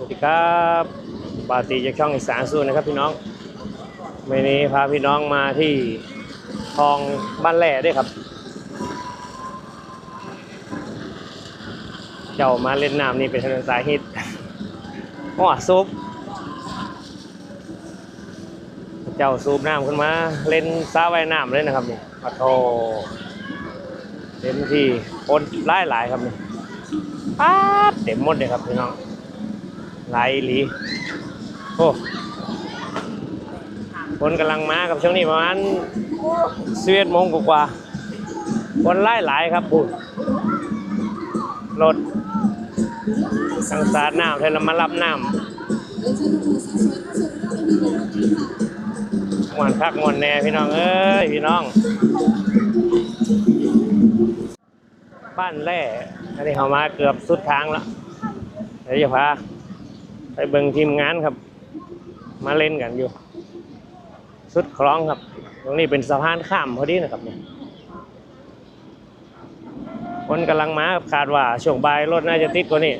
วัสดีครับบาตีจากช่องอีสานสู้นะครับพี่น้องวันนี้พาพี่น้องมาที่คลองบ้านแหล่ด้วยครับ เจ้ามาเล่นน้ำนี่เป็นถนนสายฮิตอ้อซุปเจ้าซูบน้ำขึ้นมาเล่นซาว่ายน้ำเลยนะครับนี่ปะโทเต็มที่คนหลายหลายครับนี่ป๊าดเต็มหมดเลยครับพี่น้อง หลายหลีโอ้คนกำลังมากับช่วงนี้ประมาณสิบเอ็ดโมงกว่าคนหลายหลายครับพูดรถทางสาดน้ำเทนมารับน้ำมวนคักมวนแน่พี่น้องเอ้ยพี่น้อง บ้านแร่อันนี้เขามาเกือบสุดทางแล้วเดี๋ยวจะพา เบิ่งทีมงานครับ มาเล่นกันอยู่ สุดคล้องครับ ตรงนี้เป็นสะพานข้ามพอดีนะครับเนี่ยคนกำลังมาคาดว่าช่วงบ่ายรถน่าจะติดกว่านี้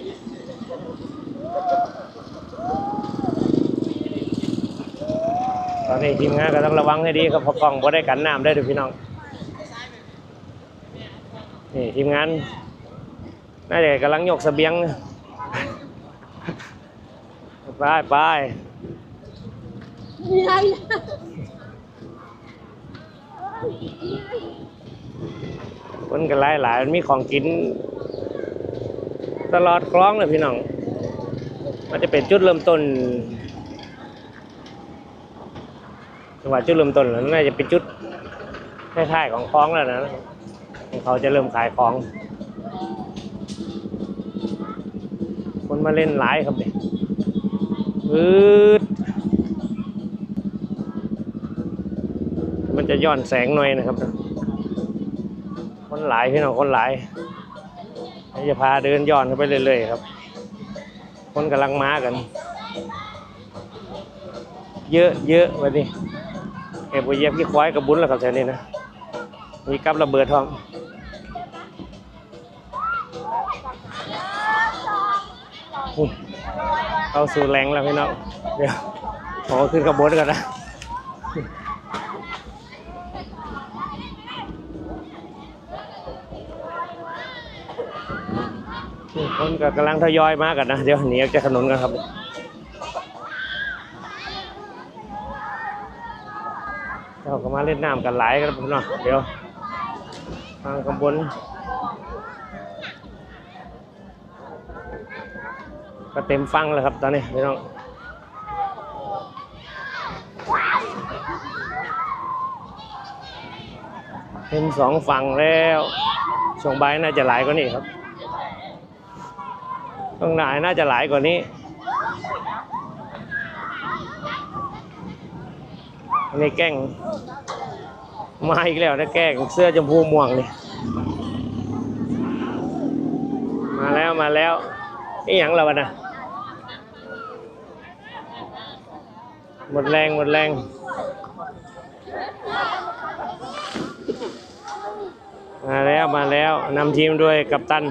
ตอนนี้ทีมงานก็ต้องระวังให้ดีครับพราะกล้องบ่ได้กันน้ำได้ด้วยพี่น้องนี่ทีมงานน่าจะกำลังยกสเสบียง ไปไปคนกันหลายหลายๆมันมีของกิน ตลอดคล้องเลยพี่น้อง มันจะเป็นจุดเริ่มต้นจังหวะจุดเริ่มต้นแล้วน่าจะเป็นจุดท้ายๆของคล้องแล้วนะเขาจะเริ่มขายของ คนมาเล่นหลายครับเนี่ยืดมันจะย้อนแสงหน่อยนะครับ คนหลายพี่น้องคนหลายจะพาเดินย้อนเข้าไปเรื่อยๆครับ คนกำลังมากัน เยอะเยอะวันนี้เก็บไว้เย็บที่ควายกับบุญแล้วครับแถวนี้นะ มีกับระเบิดทอง เข้าสู่แรงแล้วพี่น้องเดี๋ยวขอขึ้นขบวนก่อนนะคนก็กำลังทยอยมากันนะ เดี๋ยวหนีออกจากถนนกันครับเราก็มาเล่นน้ำกันหลายกันพี่น้องเดี๋ยวทางขบว ก็เต็มฟังแล้วครับตอนนี้พี่น้องเต็มสองฝั่งแล้วช่วงบ่ายน่าจะหลายกว่านี้ครับช่วงหนน่าจะหลายกว่านี้อันแก้งมาอีกแล้วนะแก้งเสื้อชมพูม่วงนี่ มาแล้วมาแล้ว นี่หยังเราวะนะหมดแรงหมดแรงมาแล้วมาแล้วนำทีมด้วยกัปตัน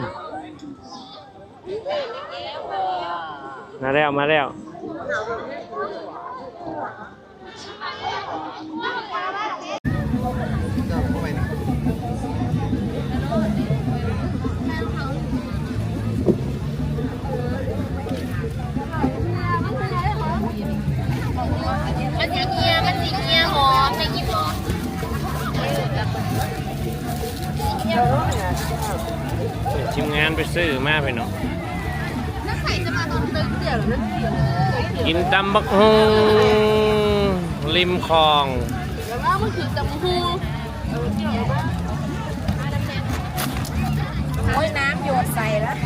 มาแล้วมาแล้ว ทีมงานไปซื้อมาไปเนาะนักใส่จะมาตอนตึกเดี๋ยวนั้นเดี๋ยวกินตำบักฮงริมคลองแล้วว่ามันคือจมูกโอ้ยน้ำหยดใส่แล้ว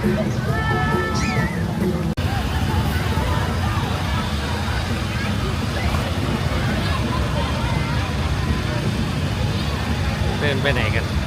เดินไปไหนกัน